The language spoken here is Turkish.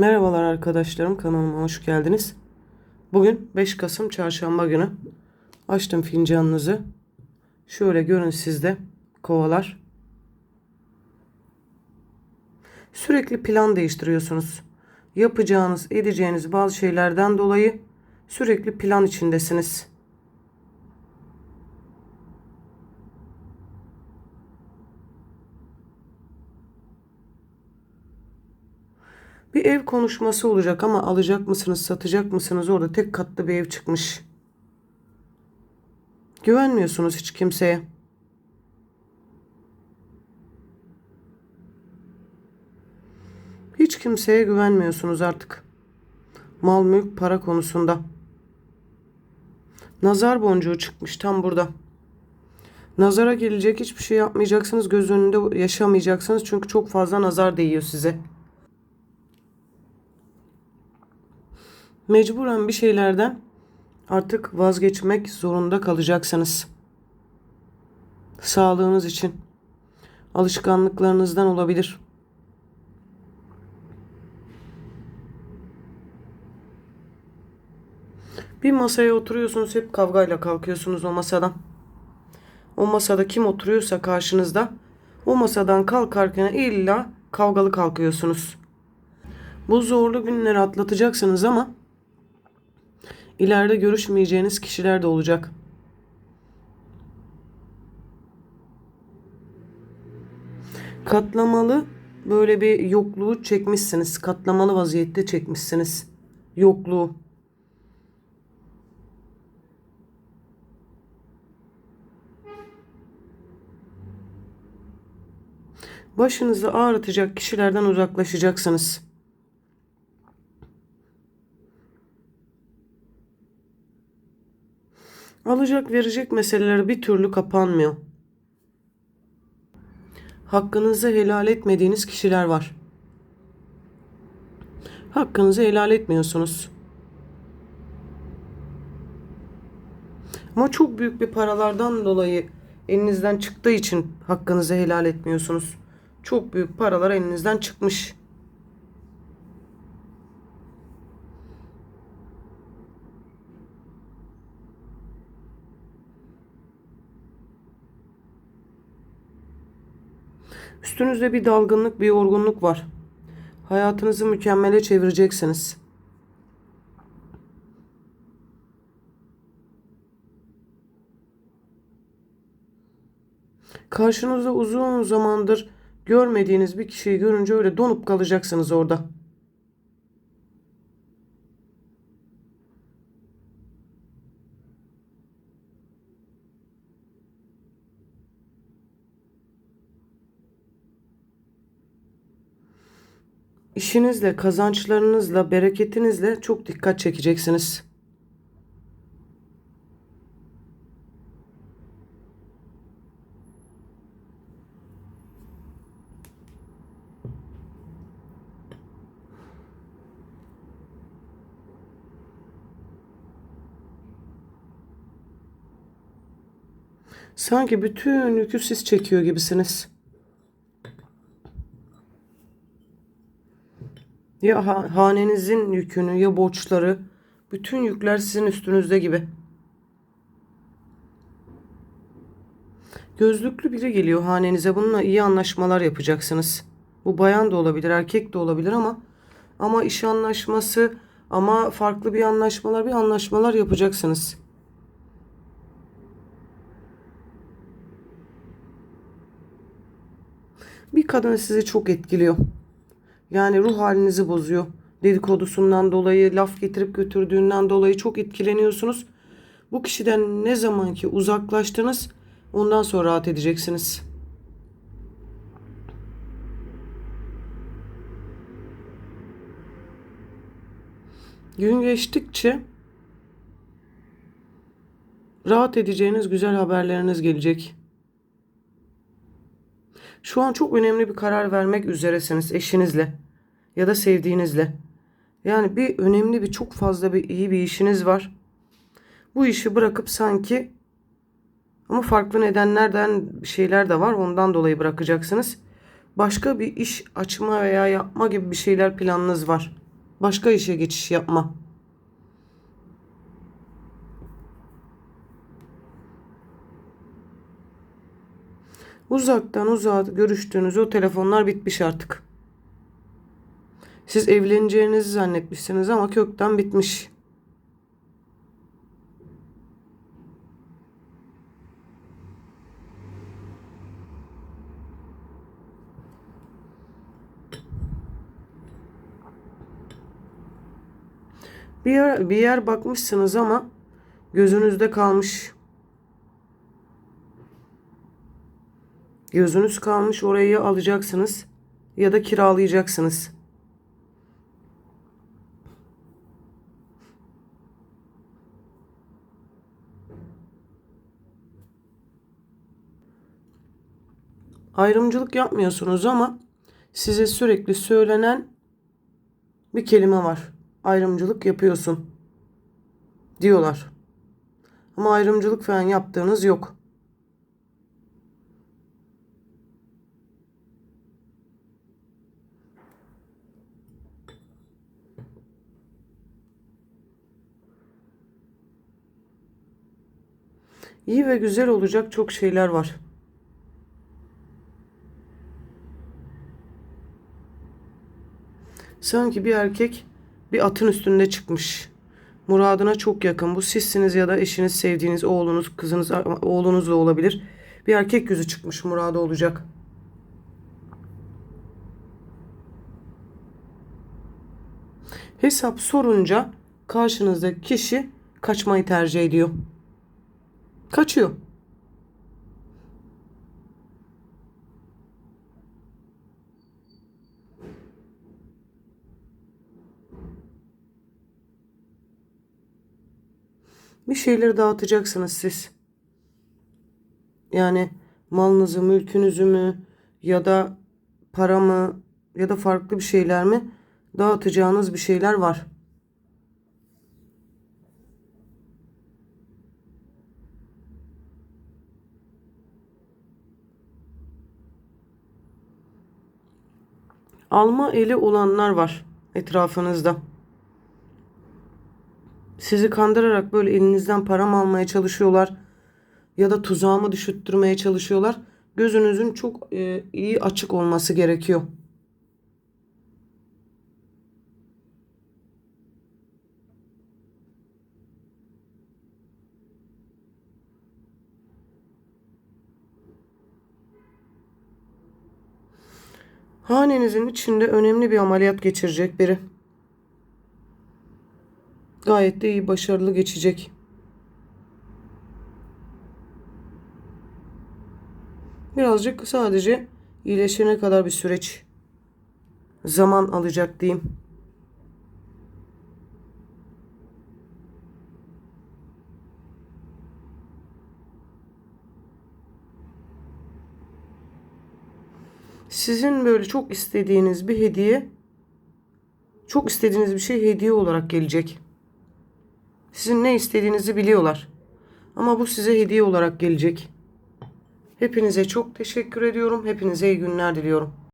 Merhabalar arkadaşlarım kanalıma hoş geldiniz. Bugün 5 Kasım çarşamba günü. Açtım fincanınızı. Şöyle görün sizde kovalar. Sürekli plan değiştiriyorsunuz. Yapacağınız, edeceğiniz bazı şeylerden dolayı sürekli plan içindesiniz. Bir ev konuşması olacak ama alacak mısınız, satacak mısınız? Orada tek katlı bir ev çıkmış. Güvenmiyorsunuz hiç kimseye. Hiç kimseye güvenmiyorsunuz artık. Mal mülk para konusunda. Nazar boncuğu çıkmış tam burada. Nazara gelecek hiçbir şey yapmayacaksınız. Göz önünde yaşamayacaksınız. Çünkü çok fazla nazar değiyor size. Mecburen bir şeylerden artık vazgeçmek zorunda kalacaksınız. Sağlığınız için. Alışkanlıklarınızdan olabilir. Bir masaya oturuyorsunuz hep kavgayla kalkıyorsunuz o masadan. O masada kim oturuyorsa karşınızda o masadan kalkarken illa kavgalı kalkıyorsunuz. Bu zorlu günleri atlatacaksınız ama ileride görüşmeyeceğiniz kişiler de olacak. Katlamalı böyle bir yokluğu çekmişsiniz. Katlamalı vaziyette çekmişsiniz. Yokluğu. Başınızı ağrıtacak kişilerden uzaklaşacaksınız. Alacak verecek meseleler bir türlü kapanmıyor. Hakkınızı helal etmediğiniz kişiler var. Hakkınızı helal etmiyorsunuz. Ama çok büyük bir paralardan dolayı elinizden çıktığı için hakkınızı helal etmiyorsunuz. Çok büyük paralar elinizden çıkmış. Üstünüzde bir dalgınlık, bir yorgunluk var. Hayatınızı mükemmele çevireceksiniz. Karşınızda uzun zamandır görmediğiniz bir kişiyi görünce öyle donup kalacaksınız orada. İşinizle, kazançlarınızla, bereketinizle çok dikkat çekeceksiniz. Sanki bütün yükü siz çekiyor gibisiniz. Ya ha- hanenizin yükünü ya borçları, bütün yükler sizin üstünüzde gibi. Gözlüklü biri geliyor hanenize. Bununla iyi anlaşmalar yapacaksınız. Bu bayan da olabilir, erkek de olabilir ama ama iş anlaşması ama farklı bir anlaşmalar, bir anlaşmalar yapacaksınız. Bir kadın sizi çok etkiliyor. Yani ruh halinizi bozuyor. Dedikodusundan dolayı, laf getirip götürdüğünden dolayı çok etkileniyorsunuz. Bu kişiden ne zaman ki uzaklaştınız, ondan sonra rahat edeceksiniz. Gün geçtikçe rahat edeceğiniz güzel haberleriniz gelecek. Şu an çok önemli bir karar vermek üzeresiniz eşinizle ya da sevdiğinizle. Yani bir önemli bir çok fazla bir iyi bir işiniz var. Bu işi bırakıp sanki ama farklı nedenlerden şeyler de var. Ondan dolayı bırakacaksınız. Başka bir iş açma veya yapma gibi bir şeyler planınız var. Başka işe geçiş yapma. Uzaktan uzağa görüştüğünüz o telefonlar bitmiş artık. Siz evleneceğinizi zannetmişsiniz ama kökten bitmiş. Bir yer, bir yer bakmışsınız ama gözünüzde kalmış. Gözünüz kalmış orayı alacaksınız ya da kiralayacaksınız. Ayrımcılık yapmıyorsunuz ama size sürekli söylenen bir kelime var. Ayrımcılık yapıyorsun diyorlar. Ama ayrımcılık falan yaptığınız yok. İyi ve güzel olacak çok şeyler var. Sanki bir erkek bir atın üstünde çıkmış. Muradına çok yakın. Bu sizsiniz ya da eşiniz, sevdiğiniz oğlunuz, kızınız, oğlunuz da olabilir. Bir erkek yüzü çıkmış muradı olacak. Hesap sorunca karşınızdaki kişi kaçmayı tercih ediyor. Kaçıyor. Bir şeyleri dağıtacaksınız siz. Yani malınızı, mülkünüzü mü ya da para mı ya da farklı bir şeyler mi dağıtacağınız bir şeyler var. Alma eli olanlar var etrafınızda. Sizi kandırarak böyle elinizden para mı almaya çalışıyorlar ya da tuzağa mı düşürttürmeye çalışıyorlar. Gözünüzün çok e, iyi açık olması gerekiyor. Hanenizin içinde önemli bir ameliyat geçirecek biri. Gayet de iyi, başarılı geçecek. Birazcık sadece iyileşene kadar bir süreç zaman alacak diyeyim. Sizin böyle çok istediğiniz bir hediye, çok istediğiniz bir şey hediye olarak gelecek. Sizin ne istediğinizi biliyorlar. Ama bu size hediye olarak gelecek. Hepinize çok teşekkür ediyorum. Hepinize iyi günler diliyorum.